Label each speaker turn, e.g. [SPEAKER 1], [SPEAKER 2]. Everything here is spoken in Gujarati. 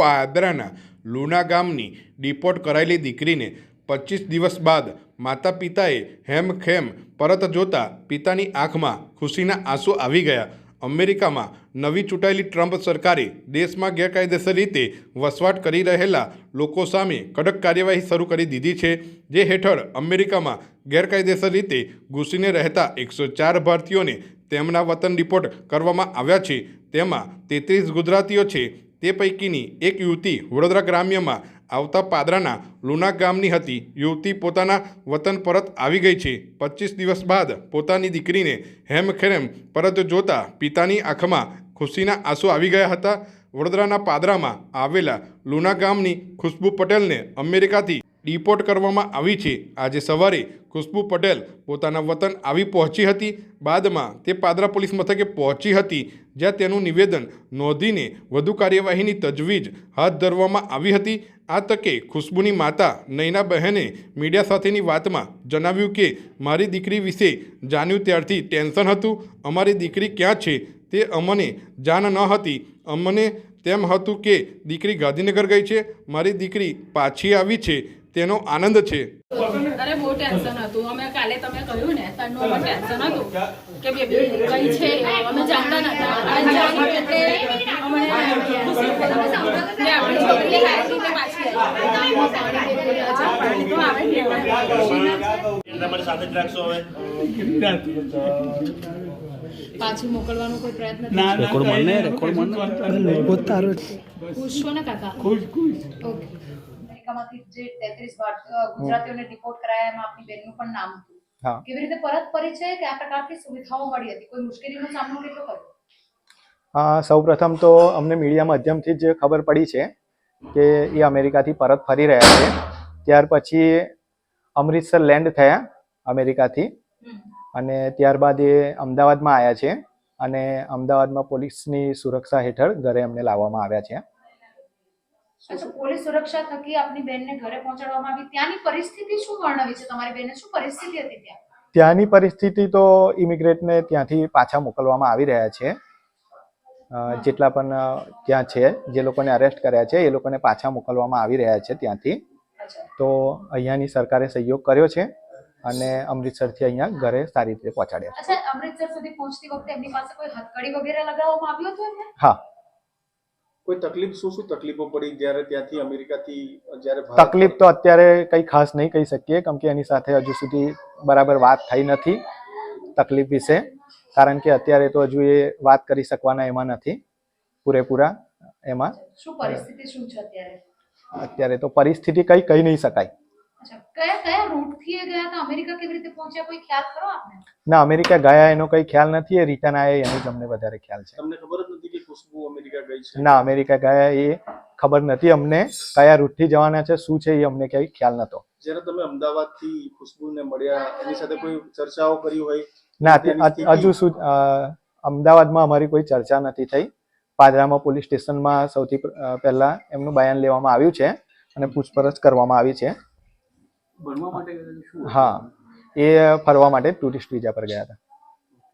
[SPEAKER 1] પાદરાના લુના ગામની ડિપોર્ટ કરાયેલી દીકરીને પચીસ દિવસ બાદ માતા પિતાએ હેમખેમ પરત જોતા પિતાની આંખમાં ખુશીના આંસુ આવી ગયા. અમેરિકામાં નવી ચૂંટાયેલી ટ્રમ્પ સરકારે દેશમાં ગેરકાયદેસર રીતે વસવાટ કરી રહેલા લોકો સામે કડક કાર્યવાહી શરૂ કરી દીધી છે, જે હેઠળ અમેરિકામાં ગેરકાયદેસર રીતે ઘૂસીને રહેતા એકસો ચાર ભારતીયોને તેમના વતન રિપોર્ટ કરવામાં આવ્યા છે. તેમાં તેત્રીસ ગુજરાતીઓ છે તે પૈકીની એક યુવતી વડોદરા ગ્રામ્યમાં આવતા પાદરાના લુના ગામની હતી. યુવતી પોતાના વતન પરત આવી ગઈ છે. પચીસ દિવસ બાદ પોતાની દીકરીને હેમખેમ પરત જોતા પિતાની આંખમાં ખુશીના આંસુ આવી ગયા હતા. વડોદરાના પાદરામાં આવેલા લુના ગામની ખુશ્બુ પટેલને અમેરિકાથી ડિપોર્ટ કરવામાં આવી છે. આજે સવારે ખુશ્બુ પટેલ પોતાના વતન આવી પહોંચી હતી. બાદમાં તે પાદરા પોલીસ મથકે પહોંચી હતી, જ્યાં તેનું નિવેદન નોંધીને વધુ કાર્યવાહીની તજવીજ હાથ ધરવામાં આવી હતી. આ તકે ખુશ્બુની માતા નૈના બહેને મીડિયા સાથેની વાતમાં જણાવ્યું કે, મારી દીકરી વિશે જાણ્યું ત્યારથી ટેન્શન હતું. અમારી દીકરી ક્યાં છે? તે અમને જાણ ન હતી. અમને તેમ હતું કે, દીકરી ગાંધીનગર ગઈ છે. મારી દીકરી પાછી આવી છે. તેનો આનંદ છે.
[SPEAKER 2] અરે બહુ ટેન્શન હતું. અમે કાલે તમે કહ્યું ને તારનું અમે ટેન્શન હતું. કે બેબી કઈ છે? અમે જાણતા નતા અને એટલે અમને છોકરી પાછી આવી. તો આવે ને
[SPEAKER 3] તમારી સાથે જ રાખશો હવે?
[SPEAKER 2] પાછું મોકલવાનો કોઈ પ્રયત્ન
[SPEAKER 4] ના
[SPEAKER 5] રેકોર્ડ રેકોર્ડ
[SPEAKER 2] ખુશ છો ને કાકા?
[SPEAKER 4] ખુશ ખુશ.
[SPEAKER 2] ઓકે
[SPEAKER 6] અમેરિકામાંથી જે તેત્રીસ ગુજરાતીઓને ડિપોર્ટ કરાયા એમાં આપની બેનનું પણ નામ હતું. કેવી રીતે પરત ફરી છે કે આ પ્રકારની સુવિધાઓ મળી હતી? કોઈ મુશ્કેલીનો સામનો કેટલો કર્યો?
[SPEAKER 7] સૌ સૌપ્રથમ તો અમને મીડિયા માધ્યમથી જ ખબર પડી છે કે એ અમેરિકાથી પરત ફરી રહ્યા છે. ત્યાર પછી અમૃતસર લેન્ડ થયા અમેરિકાથી અને ત્યારબાદ એ અમદાવાદમાં આવ્યા છે અને અમદાવાદમાં પોલીસની સુરક્ષા હેઠળ ઘરે અમને લાવવામાં આવ્યા છે.
[SPEAKER 6] પોલીસ સુરક્ષા થકી આપની બેનને ઘરે પહોંચાડવામાં આવી. ત્યાંની પરિસ્થિતિ શું વર્ણવી છે? તમારી બેનને શું પરિસ્થિતિ હતી ત્યાં?
[SPEAKER 7] ત્યાંની પરિસ્થિતિ તો ઇમિગ્રેટને ત્યાંથી પાછા મોકલવામાં આવી રહ્યા છે. જેટલા પણ ત્યાં છે જે લોકોને અરેસ્ટ કર્યા છે એ લોકોને પાછા મોકલવામાં આવી રહ્યા છે ત્યાંથી. તો અહીંયાની સરકારે સહયોગ કર્યો છે અને અમૃતસરથી અહીંયા ઘરે સારી રીતે પહોંચાડ્યા
[SPEAKER 6] અમૃતસર સુધી પહોંચતી વખતે એમની પાસે કોઈ હથકડી વગેરે લગાવવામાં આવ્યો હતો
[SPEAKER 7] હા.
[SPEAKER 8] કોઈ તકલીફ શું શું તકલીફો પડી જ્યારે ત્યાંથી અમેરિકાથી જ્યારે
[SPEAKER 7] તકલીફ તો અત્યારે કંઈ ખાસ નહીં કહી શકીએ કેમ કે એની સાથે હજુ સુધી બરાબર વાત થઈ નથી તકલીફ વિશે કારણ કે અત્યારે તો હજુ એ વાત કરી શકવાના એમાં નથી પૂરેપૂરા એમાં.
[SPEAKER 6] શું પરિસ્થિતિ શું છે અત્યારે?
[SPEAKER 7] અત્યારે તો પરિસ્થિતિ કંઈ કહી નહીં શકાય.
[SPEAKER 6] કયા કયા રૂટથી એ ગયા? હતા અમેરિકા કેવી રીતે પહોંચ્યા? કોઈ ખ્યાલ ખરો આપને?
[SPEAKER 7] ના અમેરિકા ગયા એનો કંઈ ખ્યાલ નથી. એ રિટર્ન આવ્યા એનો જ અમને વધારે ખ્યાલ છે.
[SPEAKER 8] તમને ખબર જ નથી કે ખુશ્બુ અમેરિકા ગઈ છે?
[SPEAKER 7] ના અમેરિકા ગયા એ ખબર નથી અમને કયા રૂટથી જવાના છે શું છે એ અમને ક્યાંય ખ્યાલ નતો.
[SPEAKER 8] જ્યારે તમે અમદાવાદથી ખુશ્બુને મળ્યા એની સાથે કોઈ ચર્ચાઓ કરી હોય?
[SPEAKER 7] ના? હજુ સુધી અમદાવાદમાં અમારી કોઈ ચર્ચા નથી થઈ. પાદરામાં પોલીસ સ્ટેશનમાં સૌથી પહેલા એમનું બયાન લેવામાં આવ્યું છે અને પૂછપરછ કરવામાં આવી છે. હા. એ ફરવા માટે ટુરિસ્ટ વિઝા પર ગયા હતા.